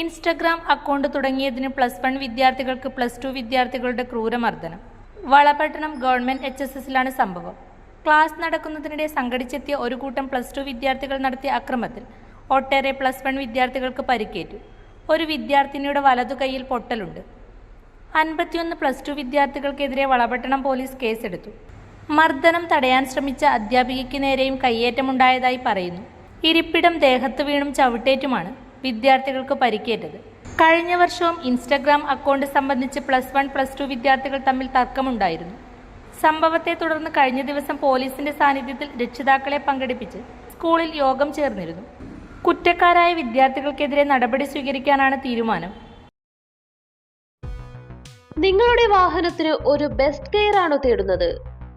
Instagram account തുടങ്ങിയതിന് plus one വിദ്യാർത്ഥികൾക്ക് plus two വിദ്യാർത്ഥികളുടെ ക്രൂരമർദ്ദനം. വളപട്ടണം ഗവൺമെന്റ് എച്ച് എസ് എസിലാണ് സംഭവം. ക്ലാസ് നടക്കുന്നതിനിടെ സംഘടിച്ചെത്തിയ ഒരു കൂട്ടം പ്ലസ് ടു വിദ്യാർത്ഥികൾ നടത്തിയ അക്രമത്തിൽ ഒട്ടേറെ പ്ലസ് വൺ വിദ്യാർത്ഥികൾക്ക് പരിക്കേറ്റു. ഒരു വിദ്യാർത്ഥിനിയുടെ വലതു കൈയിൽ പൊട്ടലുണ്ട്. അൻപത്തിയൊന്ന് പ്ലസ് ടു വിദ്യാർത്ഥികൾക്കെതിരെ വളപട്ടണം പോലീസ് കേസെടുത്തു. മർദ്ദനം തടയാൻ ശ്രമിച്ച അധ്യാപികയ്ക്ക് നേരെയും കയ്യേറ്റമുണ്ടായതായി പറയുന്നു. ഇരിപ്പിടം ദേഹത്ത് വീണും ചവിട്ടേറ്റുമാണ് വിദ്യാർത്ഥികൾക്ക് പരിക്കേറ്റത്. കഴിഞ്ഞ വർഷവും ഇൻസ്റ്റഗ്രാം അക്കൗണ്ട് സംബന്ധിച്ച് പ്ലസ് വൺ പ്ലസ് ടു വിദ്യാർത്ഥികൾ തമ്മിൽ തർക്കമുണ്ടായിരുന്നു. സംഭവത്തെ തുടർന്ന് കഴിഞ്ഞ ദിവസം പോലീസിന്റെ സാന്നിധ്യത്തിൽ രക്ഷിതാക്കളെ പങ്കെടുപ്പിച്ച് സ്കൂളിൽ യോഗം ചേർന്നിരുന്നു. കുറ്റക്കാരായ വിദ്യാർത്ഥികൾക്കെതിരെ നടപടി സ്വീകരിക്കാനാണ് തീരുമാനം. നിങ്ങളുടെ വാഹനത്തിന് ഒരു ബെസ്റ്റ് കെയർ ആണോ തേടുന്നത്.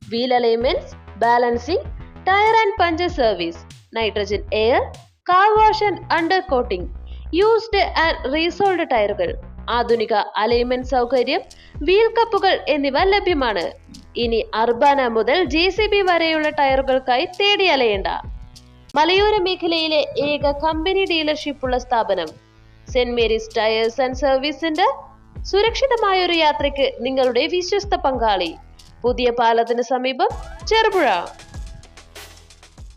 Wheel alignments balancing tyre and puncture service nitrogen air car wash and under coating used and resoled ടയറുകൾ ആധുനിക അലൈൻമെന്റ് സൗകര്യം വീൽ കപ്പുകൾ എന്നിവ ലഭ്യമാണ്. ഇനി അർബാന മുതൽ ജെ സി ബി വരെയുള്ള ടയറുകൾക്കായി തേടി അലയേണ്ട. മലയോര മേഖലയിലെ ഏക കമ്പനി ഡീലർഷിപ്പ് ഉള്ള സ്ഥാപനം saint Mary's tyres and service centre സുരക്ഷിതമായ ഒരു യാത്രയ്ക്ക് നിങ്ങളുടെ വിശ്വസ്ത പങ്കാളി. പുതിയ പാലത്തിന് സമീപം ചെറുപുഴ.